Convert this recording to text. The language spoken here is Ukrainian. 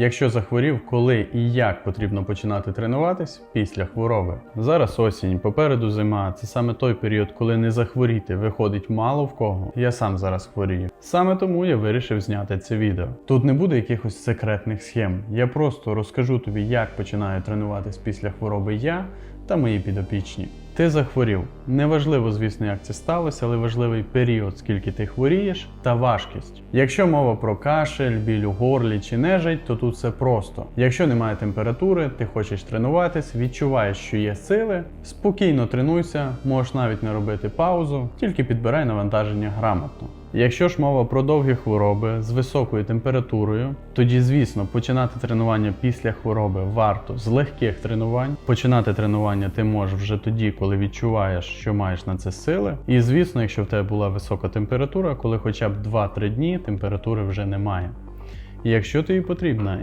Якщо захворів, коли і як потрібно починати тренуватись після хвороби. Зараз осінь, попереду зима. Це саме той період, коли не захворіти виходить мало в кого. Я сам зараз хворію. Саме тому я вирішив зняти це відео. Тут не буде якихось секретних схем. Я просто розкажу тобі, як починаю тренуватись після хвороби я та мої підопічні. Ти захворів. Неважливо, звісно, як це сталося, але важливий період, скільки ти хворієш, та важкість. Якщо мова про кашель, біль у горлі чи нежить, то тут все просто. Якщо немає температури, ти хочеш тренуватись, відчуваєш, що є сили, спокійно тренуйся, можеш навіть не робити паузу, тільки підбирай навантаження грамотно. Якщо ж мова про довгі хвороби з високою температурою, тоді, звісно, починати тренування після хвороби варто з легких тренувань. Починати тренування ти можеш вже тоді, коли відчуваєш, що маєш на це сили. І звісно, якщо в тебе була висока температура, коли хоча б 2-3 дні температури вже немає. І якщо тобі потрібна